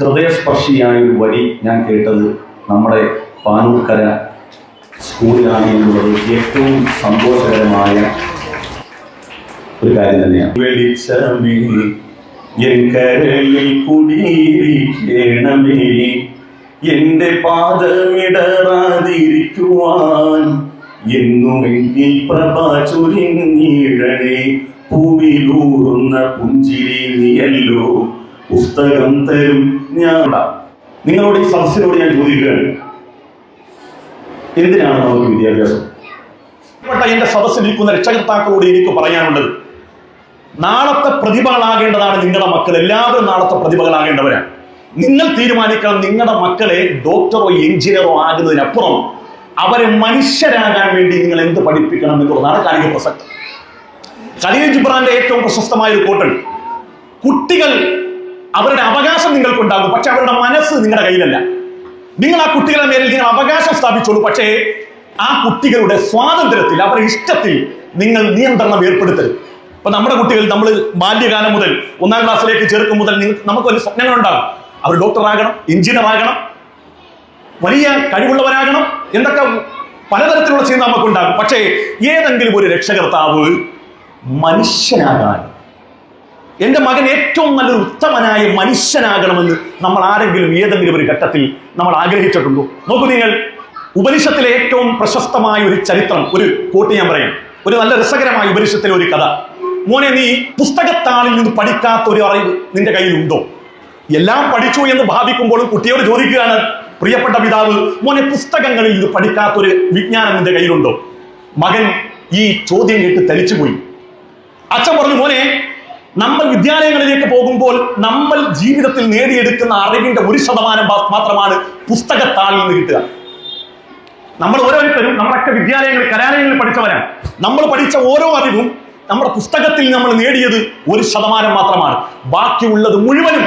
ഹൃദയസ്പർശിയായ ഒരു വരി ഞാൻ കേട്ടത് നമ്മുടെ പാനൂർക്കര സ്കൂളിലാണ് എന്നുള്ളത് ഏറ്റവും സന്തോഷകരമായ ഒരു കാര്യം തന്നെയാണ്. വെളിച്ചമേ എൻ കരളിൽ കുടിയിരിക്കണമേ എന്റെ പാദമിടറാതിരിക്കുവാൻ എന്നുമെങ്കിൽ പ്രഭ ചൊരിഞ്ഞിടണേ പൂവിലൂറുന്ന പുഞ്ചിരി നീയല്ലോ. പുസ്തകം തരും. ഞാൻ നിങ്ങളോട് ഈ സദസ്സിനോട് ഞാൻ ചോദിക്കുകയാണ്. എന്തിനാണ് നമുക്ക് വിദ്യാഭ്യാസം? എന്റെ സദസ്സിലിരിക്കുന്ന രക്ഷകർത്താക്കളോട് എനിക്ക് പറയാനുള്ളത്. നാളത്തെ പ്രതിഭകളാകേണ്ടതാണ് നിങ്ങളുടെ മക്കൾ. എല്ലാവരും നാളത്തെ പ്രതിഭകളാകേണ്ടവരാണ്. നിങ്ങൾ തീരുമാനിക്കണം നിങ്ങളുടെ മക്കളെ ഡോക്ടറോ എഞ്ചിനീയറോ ആകുന്നതിനപ്പുറം അവരെ മനുഷ്യരാകാൻ വേണ്ടി നിങ്ങൾ എന്ത് പഠിപ്പിക്കണം എന്നുള്ളതാണ് കാലിക പ്രസക്തി. ഖലീൽ ഏറ്റവും പ്രശസ്തമായ ഒരു കോട്ടുണ്ട് കുട്ടികൾ അവരുടെ അവകാശം നിങ്ങൾക്കുണ്ടാകും. പക്ഷെ അവരുടെ മനസ്സ് നിങ്ങളുടെ കയ്യിലല്ല. നിങ്ങൾ ആ കുട്ടികളുടെ മേലിൽ നിങ്ങൾ അവകാശം സ്ഥാപിച്ചോളൂ. പക്ഷേ ആ കുട്ടികളുടെ സ്വാതന്ത്ര്യത്തിൽ അവരുടെ ഇഷ്ടത്തിൽ നിങ്ങൾ നിയന്ത്രണം ഏർപ്പെടുത്തരുത്. ഇപ്പൊ നമ്മുടെ കുട്ടികൾ നമ്മൾ ബാല്യകാലം മുതൽ ഒന്നാം ക്ലാസ്സിലേക്ക് ചേർക്കും മുതൽ നമുക്ക് വലിയ സ്വപ്നങ്ങളുണ്ടാകും. അവർ ഡോക്ടർ ആകണം എഞ്ചിനീയർ ആകണം വലിയ കഴിവുള്ളവരാകണം എന്തൊക്കെ പലതരത്തിലുള്ള ചിന്ത നമുക്കുണ്ടാകും. പക്ഷേ ഏതെങ്കിലും ഒരു രക്ഷകർത്താവ് മനുഷ്യനാകാൻ എന്റെ മകൻ ഏറ്റവും നല്ലൊരു ഉത്തമനായ മനുഷ്യനാകണമെന്ന് നമ്മൾ ആരെങ്കിലും ഏതെങ്കിലും ഒരു ഘട്ടത്തിൽ നമ്മൾ ആഗ്രഹിച്ചിട്ടുണ്ടോ? നോക്കൂ നിങ്ങൾ ഉപനിഷത്തിലെ ഏറ്റവും പ്രശസ്തമായ ഒരു ചരിത്രം ഒരു കോട്ട് ഞാൻ പറയാം. ഒരു നല്ല രസകരമായ ഉപനിഷത്തിലെ ഒരു കഥ. മോനെ നീ പുസ്തകത്താളിൽ നിന്ന് പഠിക്കാത്ത ഒരു അറിവ് നിന്റെ കയ്യിലുണ്ടോ? എല്ലാം പഠിച്ചു എന്ന് ഭാവിക്കുമ്പോഴും കുട്ടിയോട് ചോദിക്കുകയാണ് പ്രിയപ്പെട്ട പിതാവ് മോനെ പുസ്തകങ്ങളിൽ നിന്ന് പഠിക്കാത്ത ഒരു വിജ്ഞാനം നിന്റെ കയ്യിലുണ്ടോ? മകൻ ഈ ചോദ്യം കേട്ട് തലിച്ചുപോയി അച്ഛൻ പറഞ്ഞു മോനെ നമ്മൾ വിദ്യാലയങ്ങളിലേക്ക് പോകുമ്പോൾ നമ്മൾ ജീവിതത്തിൽ നേടിയെടുക്കുന്ന അറിവിന്റെ ഒരു ശതമാനം മാത്രമാണ് പുസ്തകത്താളിൽ നിന്ന് കിട്ടുക. നമ്മൾ ഓരോരുത്തരും നമ്മളൊക്കെ വിദ്യാലയങ്ങളിൽ കലാലയങ്ങളിൽ പഠിച്ചവരാണ്. നമ്മൾ പഠിച്ച ഓരോ അറിവും നമ്മുടെ പുസ്തകത്തിൽ നമ്മൾ നേടിയത് ഒരു ശതമാനം മാത്രമാണ്. ബാക്കിയുള്ളത് മുഴുവനും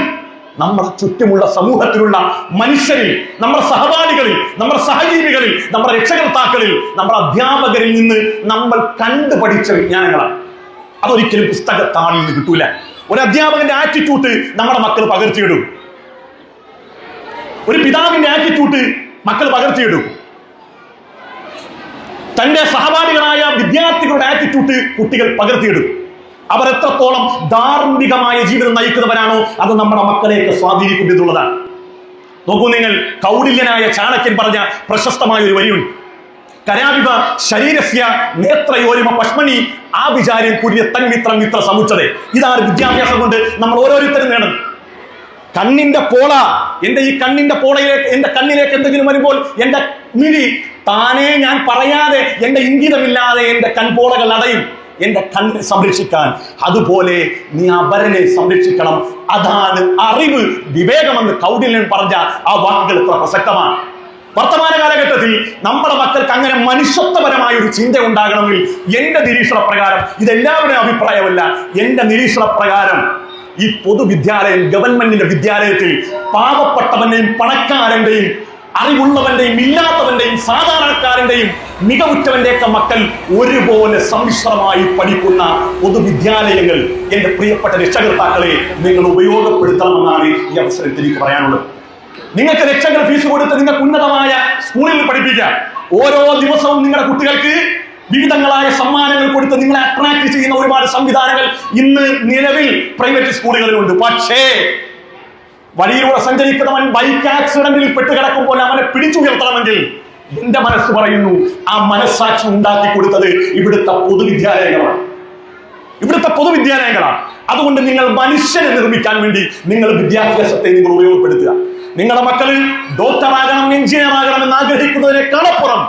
നമ്മുടെ ചുറ്റുമുള്ള സമൂഹത്തിലുള്ള മനുഷ്യരിൽ നമ്മുടെ സഹപാഠികളിൽ നമ്മുടെ സഹജീവികളിൽ നമ്മുടെ രക്ഷകർത്താക്കളിൽ നമ്മുടെ അധ്യാപകരിൽ നിന്ന് നമ്മൾ കണ്ടുപഠിച്ച വിജ്ഞാനങ്ങളാണ്. അതൊരിക്കലും പുസ്തകത്താണിൽ നിന്ന് കിട്ടൂല. ഒരു അധ്യാപകന്റെ ആറ്റിറ്റ്യൂട്ട് നമ്മുടെ മക്കൾ പകർത്തിയിടും. ഒരു പിതാവിന്റെ ആറ്റിറ്റ്യൂട്ട് മക്കൾ പകർത്തിയിടും. തന്റെ സഹപാഠികളായ വിദ്യാർത്ഥികളുടെ ആറ്റിറ്റ്യൂട്ട് കുട്ടികൾ പകർത്തിയിടും. അവർ എത്രത്തോളം ധാർമ്മികമായ ജീവിതം നയിക്കുന്നവരാണോ അത് നമ്മുടെ മക്കളെയൊക്കെ സ്വാധീനിക്കും എന്നുള്ളതാണ്. നോക്കൂ നിങ്ങൾ കൗടില്യനായ ചാണക്യൻ പറഞ്ഞ പ്രശസ്തമായ ഒരു വരിയുണ്ട്. കരാവിവ ശരീരസ്യ നേത്രയോരിമ പഷ്മണി ആ വിചാരം കുര്യ തന്മിത്രം മിത്ര സമുച്ചതേ. ഇതാണ് വിദ്യാഭ്യാസം കൊണ്ട് നമ്മൾ ഓരോരുത്തരും നേടുന്നത് കണ്ണിന്റെ പോള എന്റെ ഈ കണ്ണിന്റെ പോളയിലേക്ക് എന്റെ കണ്ണിലേക്ക് എന്തെങ്കിലും വരുമ്പോൾ എന്റെ മിഴി താനേ ഞാൻ പറയാതെ എന്റെ ഇംഗിതമില്ലാതെ എന്റെ കൺപോളകൾ അടയും. എന്റെ കണ്ണിനെ സംരക്ഷിക്കാൻ അതുപോലെ നീ അപരനെ സംരക്ഷിക്കണം. അതാണ് അറിവ്. വിവേകമെന്ന് കൗടില്യൻ പറഞ്ഞ ആ വാക്കുകൾ എത്ര പ്രസക്തമാണ്. നമ്മുടെ മക്കൾക്ക് അങ്ങനെ മനുഷ്യത്വപരമായ ഒരു ചിന്ത ഉണ്ടാകണമെങ്കിൽ എന്റെ നിരീക്ഷണ പ്രകാരം ഇതെല്ലാവരുടെയും അഭിപ്രായമല്ല എന്റെ നിരീക്ഷണ പ്രകാരം ഈ പൊതുവിദ്യാലയം ഗവൺമെന്റിന്റെ വിദ്യാലയത്തിൽ പാവപ്പെട്ടവന്റെയും പണക്കാരന്റെയും അറിവുള്ളവന്റെയും ഇല്ലാത്തവന്റെയും സാധാരണക്കാരന്റെയും മികവുറ്റവന്റെയൊക്കെ മക്കൾ ഒരുപോലെ സമ്മിശ്രമായി പഠിക്കുന്ന പൊതുവിദ്യാലയങ്ങൾ എന്റെ പ്രിയപ്പെട്ട രക്ഷകർത്താക്കളെ നിങ്ങൾ ഉപയോഗപ്പെടുത്തണമെന്നാണ് ഈ അവസരത്തിൽ എനിക്ക് പറയാനുള്ളത്. നിങ്ങൾക്ക് ലക്ഷങ്ങൾ ഫീസ് കൊടുത്ത് നിങ്ങൾക്ക് ഉന്നതമായ സ്കൂളിൽ പഠിപ്പിക്കാം. ഓരോ ദിവസവും നിങ്ങളുടെ കുട്ടികൾക്ക് വിവിധങ്ങളായ സമ്മാനങ്ങൾ കൊടുത്ത് നിങ്ങളെ അട്രാക്ട് ചെയ്യുന്ന ഒരുപാട് സംവിധാനങ്ങൾ ഇന്ന് നിലവിൽ പ്രൈവറ്റ് സ്കൂളുകളിലുണ്ട്. പക്ഷേ വഴിയിലൂടെ സഞ്ചരിക്കുന്നവൻ ബൈക്ക് ആക്സിഡന്റിൽ പെട്ട് കിടക്കുമ്പോൾ അവനെ പിടിച്ചുയർത്തണമെങ്കിൽ എന്റെ മനസ്സ് പറയുന്നു ആ മനസ്സാക്ഷി ഉണ്ടാക്കി കൊടുത്തത് ഇവിടുത്തെ പൊതുവിദ്യാലയങ്ങളാണ്. ഇവിടുത്തെ പൊതുവിദ്യാലയങ്ങളാണ്. അതുകൊണ്ട് നിങ്ങൾ മനുഷ്യനെ നിർമ്മിക്കാൻ വേണ്ടി നിങ്ങൾ വിദ്യാഭ്യാസത്തെ നിങ്ങൾ ഉപയോഗപ്പെടുത്തുക. നിങ്ങളുടെ മക്കൾ ഡോക്ടറാകണം എഞ്ചിനീയർ ആകണം എന്ന് ആഗ്രഹിക്കുന്നതിനേക്കാളപ്പുറം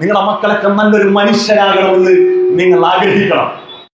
നിങ്ങളുടെ മക്കളൊക്കെ നല്ലൊരു മനുഷ്യരാകണമെന്ന് നിങ്ങൾ ആഗ്രഹിക്കണം.